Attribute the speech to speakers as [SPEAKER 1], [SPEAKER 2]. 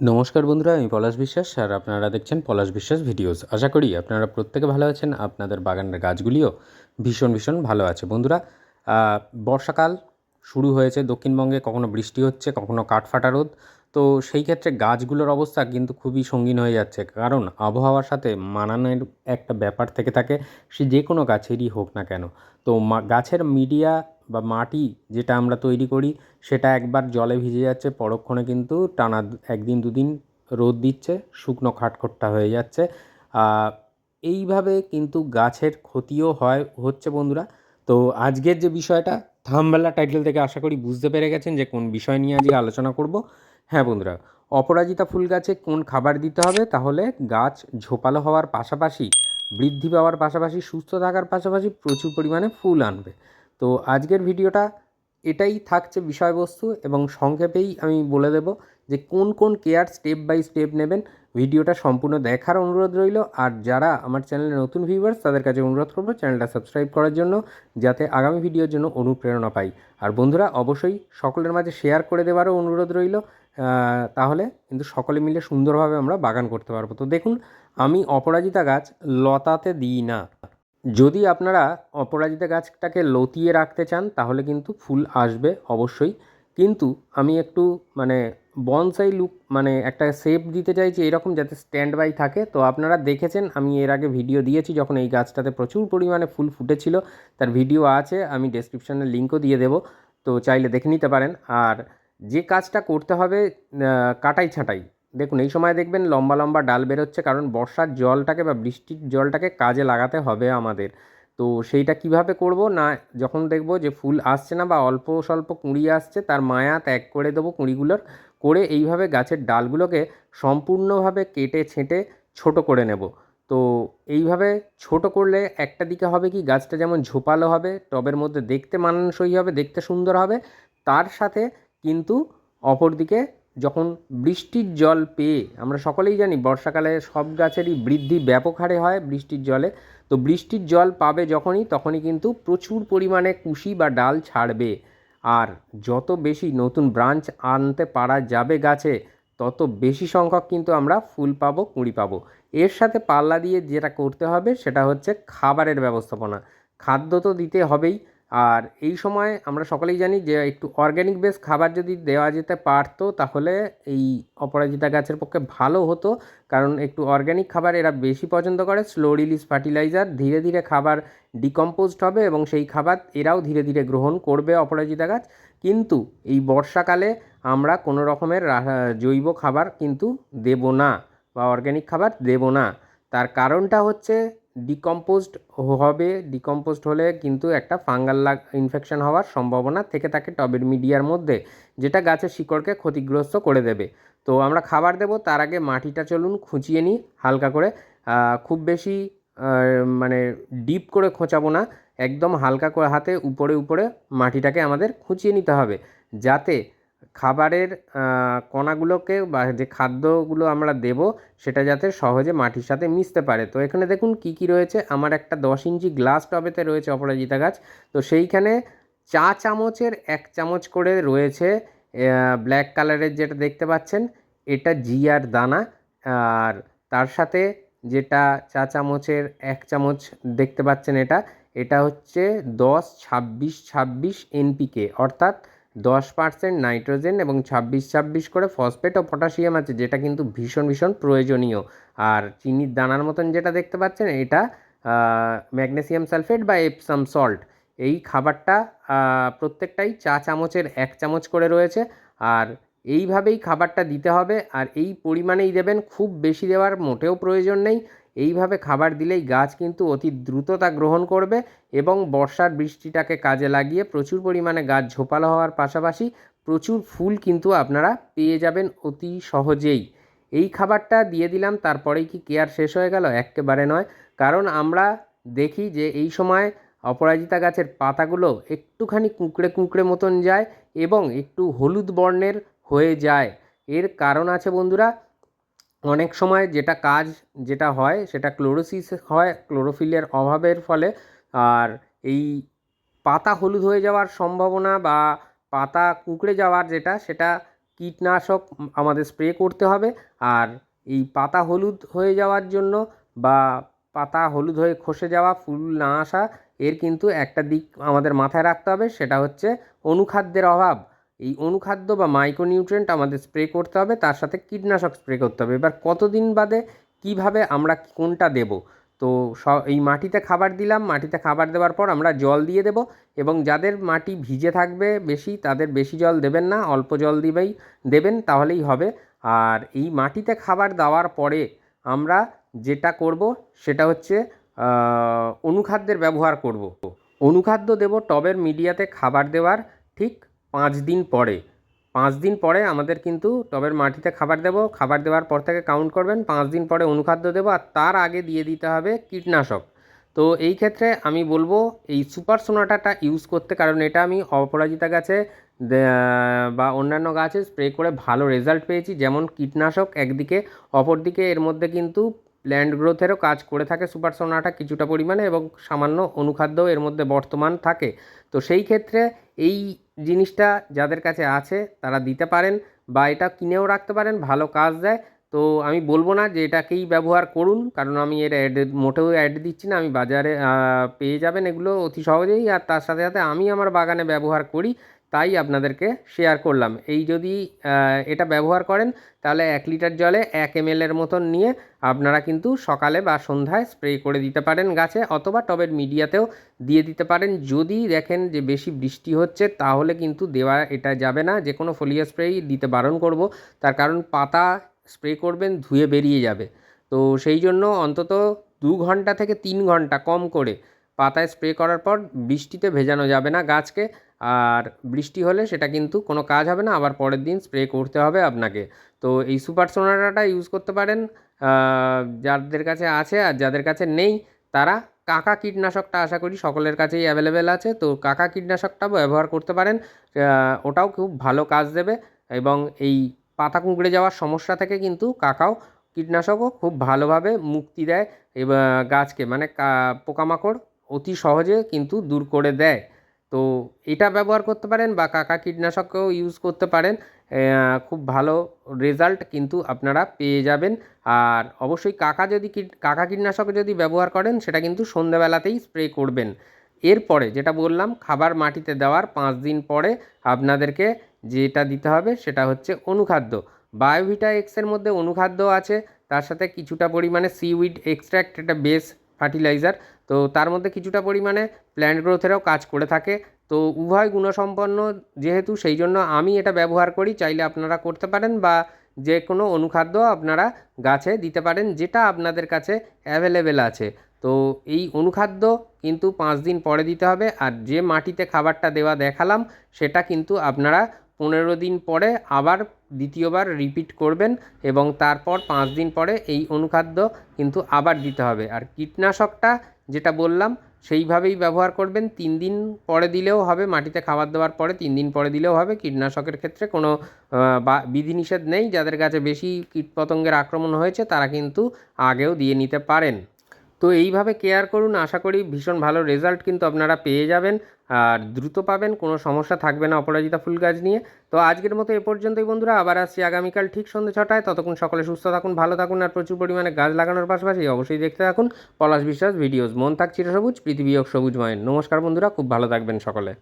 [SPEAKER 1] নমস্কার বন্ধুরা, আমি পলাশ বিশ্বাস আর আপনারা দেখছেন পলাশ বিশ্বাস ভিডিওস। আশা করি আপনারা প্রত্যেকে ভালো আছেন, আপনাদের বাগানের গাছগুলিও ভীষণ ভীষণ ভালো আছে। বন্ধুরা বর্ষাকাল শুরু হয়েছে, দক্ষিণবঙ্গে কখনো বৃষ্টি হচ্ছে, কখনো কাঠফাটা রোদ। তো সেই ক্ষেত্রে গাছগুলোর অবস্থা কিন্তু খুবই সঙ্গীন হয়ে যাচ্ছে। কারণ আবহাওয়ার সাথে মানানোর একটা ব্যাপার থেকে থাকে, সে যে কোনো গাছেরই হোক না কেন। তো গাছের মিডিয়া বা মাটি যেটা আমরা তৈরি করি, সেটা একবার জলে ভিজে যাচ্ছে, পরক্ষণে কিন্তু টানা একদিন দুদিন রোদ দিচ্ছে, শুকনো খাটখট্টা হয়ে যাচ্ছে। এইভাবে কিন্তু গাছের ক্ষতিও হয়, হচ্ছে বন্ধুরা। তো আজকের যে বিষয়টা, থামবেলা টাইটেল থেকে আশা করি বুঝতে পেরে গেছেন যে কোন বিষয় নিয়ে আজকে আলোচনা করব। হ্যাঁ বন্ধুরা, অপরাজিতা ফুল গাছে কোন খাবার দিতে হবে? তাহলে গাছ ঝোপালো হওয়ার পাশাপাশি, বৃদ্ধি পাওয়ার পাশাপাশি, সুস্থ থাকার পাশাপাশি প্রচুর পরিমাণে ফুল আনবে। তো আজকের ভিডিওটা এটাই থাকছে বিষয়বস্তু এবং সংক্ষেপেই আমি বলে দেব যে কোন কোন কেয়ার স্টেপ বাই স্টেপ নেবেন। ভিডিওটা সম্পূর্ণ দেখার অনুরোধ রইল। আর যারা আমার চ্যানেলে নতুন ভিউয়ার্স, তাদের কাছে অনুরোধ করব চ্যানেলটা সাবস্ক্রাইব করার জন্য যাতে আগামী ভিডিওর জন্য অনুপ্রেরণা পাই। আর বন্ধুরা, অবশ্যই সকলের মাঝে শেয়ার করে দেওয়ারও অনুরোধ রইল। তাহলে কিন্তু সকলে মিলে সুন্দরভাবে আমরা বাগান করতে পারব। তো দেখুন, আমি অপরাজিতা গাছ লতাতে দিই না। যদি আপনারা অপরাজিতা গাছটাকে লতিয়ে রাখতে চান, তাহলে কিন্তু ফুল আসবে অবশ্যই। কিন্তু আমি একটু মানে বনসাই লুক মানে একটা শেপ দিতে চাইছি এরকম যাতে স্ট্যান্ড বাই থাকে। তো আপনারা দেখেছেন, আমি এর আগে ভিডিও দিয়েছি যখন এই গাছটাতে প্রচুর পরিমাণে ফুল ফুটেছিল। তার ভিডিও আছে, আমি ডেসক্রিপশানে লিঙ্কও দিয়ে দেবো। তো চাইলে দেখে নিতে পারেন। আর যে কাজটা করতে হবে কাটাই ছাঁটাই। দেখুন, এই সময় দেখবেন লম্বা লম্বা ডাল বেরোচ্ছে কারণ বর্ষার জলটাকে বা বৃষ্টির জলটাকে কাজে লাগাতে হবে আমাদের। তো সেইটা কীভাবে করব? না, যখন দেখব যে ফুল আসছে না বা অল্প, স্বল্প কুঁড়ি আসছে, তার মায়া ত্যাগ করে দেবো কুঁড়িগুলোর, করে এইভাবে গাছের ডালগুলোকে সম্পূর্ণভাবে কেটে, ছেঁটে ছোট করে নেব। তো এইভাবে ছোট করলে একটা দিকে হবে কি, গাছটা যেমন ঝোপালো হবে, টবের মধ্যে দেখতে মানানসই হবে, দেখতে সুন্দর হবে, তার সাথে কিন্তু অপরদিকে যখন বৃষ্টির জল পেয়ে, আমরা সকলেই জানি বর্ষাকালে সব গাছেরই বৃদ্ধি ব্যাপক হারে হয় বৃষ্টির জলে, তো বৃষ্টির জল পাবে যখনই, তখনই কিন্তু প্রচুর পরিমাণে কুশি বা ডাল ছাড়বে। আর যত বেশি নতুন ব্রাঞ্চ আনতে পারা যাবে গাছে, তত বেশি সংখ্যক কিন্তু আমরা ফুল পাবো, কুঁড়ি পাবো। এর সাথে পাল্লা দিয়ে যেটা করতে হবে, সেটা হচ্ছে খাবারের ব্যবস্থাপনা। খাদ্য তো দিতে হবেই আর এই সময় আমরা সকলেই জানি যে একটু অর্গ্যানিক বেস খাবার যদি দেওয়া যেতে পারতো, তাহলে এই অপরাজিতা গাছের পক্ষে ভালো হতো। কারণ একটু অর্গ্যানিক খাবার এরা বেশি পছন্দ করে স্লো রিলিজ ফার্টিলাইজার ধীরে ধীরে খাবার ডিকম্পোজড হবে এবং সেই খাবার এরাও ধীরে ধীরে গ্রহণ করবে অপরাজিতা গাছ। কিন্তু এই বর্ষাকালে আমরা কোনো রকমের জৈব খাবার কিন্তু দেব না বা অর্গ্যানিক খাবার দেব না। তার কারণটা হচ্ছে ডিকম্পোজড হবে ডিকম্পোজড হলে কিন্তু একটা ফাঙ্গাল লাগ ইনফেকশন হওয়ার সম্ভাবনা থেকে থাকে টবের মিডিয়ার মধ্যে, যেটা গাছের শিকড়কে ক্ষতিগ্রস্ত করে দেবে। তো আমরা খাবার দেব, তার আগে মাটিটা চলুন খুঁচিয়ে নিই, হালকা করে। খুব বেশি মানে ডিপ করে খোঁচাবো না, একদম হালকা করে হাতে উপরে উপরে মাটিটাকে আমাদের খুঁচিয়ে নিতে হবে, যাতে খাবারের কণাগুলোকে বা যে খাদ্যগুলো আমরা দেব, সেটা যাতে সহজে মাটির সাথে মিশতে পারে। তো এখানে দেখুন কি কি রয়েছে। আমার একটা দশ ইঞ্চি গ্লাস টবেতে রয়েছে অপরাজিতা গাছ। তো সেইখানে চা চামচের এক চামচ করে রয়েছে ব্ল্যাক কালারের যেটা দেখতে পাচ্ছেন, এটা জিয়ার দানা। আর তার সাথে যেটা চা চামচের এক চামচ দেখতে পাচ্ছেন এটা এটা হচ্ছে দশ ছাব্বিশ ছাব্বিশ এনপিকে। অর্থাৎ দশ পার্সেন্ট নাইট্রোজেন এবং ছাব্বিশ ছাব্বিশ করে ফসফেট ও পটাশিয়াম আছে, যেটা কিন্তু ভীষণ ভীষণ প্রয়োজনীয়। আর চিনির দানার মতন যেটা দেখতে পাচ্ছেন, এটা ম্যাগনেসিয়াম সালফেট বা এপসাম সল্ট এই খাবারটা প্রত্যেকটাই চা চামচের এক চামচ করে রয়েছে। আর এইভাবেই খাবারটা দিতে হবে। আর এই পরিমাণেই দেবেন, খুব বেশি দেওয়ার মোটেও প্রয়োজন নেই। এইভাবে খাবার দিলেই গাছ কিন্তু অতি দ্রুত তা গ্রহণ করবে এবং বর্ষার বৃষ্টিটাকে কাজে লাগিয়ে প্রচুর পরিমাণে গাছ ঝোপালো হওয়ার পাশাপাশি প্রচুর ফুল কিন্তু আপনারা পেয়ে যাবেন অতি সহজেই। এই খাবারটা দিয়ে দিলাম, তারপরেই কি কেয়ার শেষ হয়ে গেল? একেবারে নয়। কারণ আমরা দেখি যে এই সময় অপরাজিতা গাছের পাতাগুলো একটুখানি কুঁকড়ে কুঁকড়ে মতন যায় এবং একটু হলুদ বর্ণের হয়ে যায়। এর কারণ আছে বন্ধুরা অনেক সময় যেটা কাজ যেটা হয় সেটা ক্লোরোসিস হয়, ক্লোরোফিলের অভাবের ফলে। আর এই পাতা হলুদ হয়ে যাওয়ার সম্ভাবনা বা পাতা কুঁকড়ে যাওয়ার যেটা, সেটা কীটনাশক আমাদের স্প্রে করতে হবে। আর এই পাতা হলুদ হয়ে যাওয়ার জন্য বা পাতা হলুদ হয়ে খসে যাওয়া, ফুল না আসা, এর কিন্তু একটা দিক আমাদের মাথায় রাখতে হবে, সেটা হচ্ছে অনুখাদ্যের অভাব। এই অনুখাদ্য বা মাইক্রোনিউট্রিয়েন্ট আমাদের স্প্রে করতে হবে, তার সাথে কীটনাশক স্প্রে করতে হবে। এবার কতদিন বাদে কীভাবে আমরা কোনটা দেব? তো স, এই মাটিতে খাবার দিলাম, মাটিতে খাবার দেওয়ার পর আমরা জল দিয়ে দেব এবং যাদের মাটি ভিজে থাকবে বেশি, তাদের বেশি জল দেবেন না, অল্প জল দিবেই, দেবেন, তাহলেই হবে। আর এই মাটিতে খাবার দেওয়ার পরে আমরা যেটা করব, সেটা হচ্ছে অনুখাদ্যের ব্যবহার করব। অনুখাদ্য দেব, টবের মিডিয়াতে খাবার দেওয়ার, ঠিক পাঁচ দিন পরে। পাঁচ দিন পরে আমাদের কিন্তু টবের মাটিতে খাবার দেবো। খাবার দেওয়ার পর থেকে কাউন্ট করবেন, পাঁচ দিন পরে অনুখাদ্য দেবো আর তার আগে দিয়ে দিতে হবে কীটনাশক। তো এই ক্ষেত্রে আমি বলব, এই সুপার সোনাটাটা ইউজ করতে, কারণ এটা আমি অপরাজিতা গাছে বা অন্যান্য গাছে স্প্রে করে ভালো রেজাল্ট পেয়েছি। যেমন কীটনাশক একদিকে, অপরদিকে এর মধ্যে কিন্তু প্ল্যান্ট গ্রোথেরও কাজ করে থাকে সুপার সোনাটা কিছুটা পরিমাণে এবং সামান্য অনুখাদ্যও এর মধ্যে বর্তমান থাকে। তো সেই ক্ষেত্রে এই জিনিসটা যাদের কাছে আছে, তারা দিতে পারেন বা এটা কিনেও রাখতে পারেন, ভালো কাজ দেয়। তো আমি বলব না যে এটাকেই ব্যবহার করুন, কারণ আমি এর অ্যাড মোটেও অ্যাড দিচ্ছি না, আমি বাজারে পেয়ে যাবেন এগুলো অতি সহজেই। আর তার সাথে সাথে আমি আমার বাগানে ব্যবহার করি তাই আপনাদেরকে শেয়ার করলাম। এই যদি এটা ব্যবহার করেন, তাহলে এক লিটার জলে এক এম এর মতন নিয়ে আপনারা কিন্তু সকালে বা সন্ধ্যায় স্প্রে করে দিতে পারেন গাছে অথবা টবের মিডিয়াতেও দিয়ে দিতে পারেন। যদি দেখেন যে বেশি বৃষ্টি হচ্ছে, তাহলে কিন্তু দেওয়া এটা যাবে না। যে কোনো ফোলিয়া স্প্রেই দিতে বারণ করব। তার কারণ পাতা স্প্রে করবেন, ধুয়ে বেরিয়ে যাবে। তো সেই জন্য অন্তত দু ঘণ্টা থেকে তিন ঘণ্টা কম করে পাতায় স্প্রে করার পর বৃষ্টিতে ভেজানো যাবে না গাছকে। আর বৃষ্টি হলে সেটা কিন্তু কোনো কাজ হবে না, আবার পরের দিন স্প্রে করতে হবে আপনাকে। তো এই সুপার সোনাটাটা ইউজ করতে পারেন যাদের কাছে আছে আর যাদের কাছে নেই, তারা কাকা কীটনাশকটা আশা করি সকলের কাছেই অ্যাভেলেবেল আছে। তো কাকা কীটনাশকটা ব্যবহার করতে পারেন ওটাও খুব ভালো কাজ দেবে এবং এই পাতা কুঁকড়ে যাওয়ার সমস্যা থেকে কিন্তু কাকাও কীটনাশকও খুব ভালোভাবে মুক্তি দেয় গাছকে মানে পোকামাকড় অতি সহজে কিন্তু দূর করে দেয়। তো এটা ব্যবহার করতে পারেন বা কাকা কীটনাশকও ইউজ করতে পারেন। খুব ভালো রেজাল্ট কিন্তু আপনারা পেয়ে যাবেন। আর অবশ্যই কাকা যদি কাকা কীটনাশক যদি ব্যবহার করেন, সেটা কিন্তু সন্ধ্যাবেলাতেই স্প্রে করবেন। এরপরে যেটা বললাম, খাবার মাটিতে দেওয়ার পাঁচ দিন পরে আপনাদেরকে যেটা দিতে হবে, সেটা হচ্ছে অনুখাদ্য। বায়োভিটা এক্সের মধ্যে অনুখাদ্য আছে, তার সাথে কিছুটা পরিমাণে সিউইড এক্সট্র্যাক্ট এটা বেস ফার্টিলাইজার। তো তার মধ্যে কিছুটা পরিমাণে প্ল্যান্ট গ্রোথেরও কাজ করে থাকে। তো উভয় গুণসম্পন্ন যেহেতু, সেই জন্য আমি এটা ব্যবহার করি। চাইলে আপনারা করতে পারেন বা যে কোনো অনুখাদ্য আপনারা গাছে দিতে পারেন, যেটা আপনাদের কাছে অ্যাভেলেবেল আছে। তো এই অনুখাদ্য কিন্তু পাঁচ দিন পরে দিতে হবে। আর যে মাটিতে খাবারটা দেওয়া দেখালাম, সেটা কিন্তু আপনারা পনেরো দিন পরে আবার দ্বিতীয়বার রিপিট করবেন এবং তারপর পাঁচ দিন পরে এই অনুখাদ্য কিন্তু আবার দিতে হবে। আর কীটনাশকটা যেটা বললাম, সেইভাবেই ব্যবহার করবেন। তিন দিন পরে দিলেও হবে, মাটিতে খাবার দেওয়ার পরে তিন দিন পরে দিলেও হবে। কীটনাশকের ক্ষেত্রে কোনো বিধিনিষেধ নেই। যাদের কাছে বেশি কীটপতঙ্গের আক্রমণ হয়েছে, তারা কিন্তু আগেও দিয়ে নিতে পারেন। তো এইভাবে কেয়ার করুন। আশা করি ভীষণ ভালো রেজাল্ট কিন্তু আপনারা পেয়ে যাবেন। আর দ্রুত পাবেন, কোনো সমস্যা থাকবে না অপরাজিতা ফুল গাছ নিয়ে। তো আজকের মতো এ পর্যন্তই বন্ধুরা, আবার আসছি আগামীকাল ঠিক সন্ধ্যে ছটায়। ততক্ষণ সকলে সুস্থ থাকুন, ভালো থাকুন আর প্রচুর পরিমাণে গাছ লাগানোর পাশাপাশি অবশ্যই দেখতে থাকুন পলাশ বিশ্বাস ভিডিওস। মন থাক চিরসবুজ পৃথিবী সবুজ মায়ের নমস্কার বন্ধুরা, খুব ভালো থাকবেন সকলে।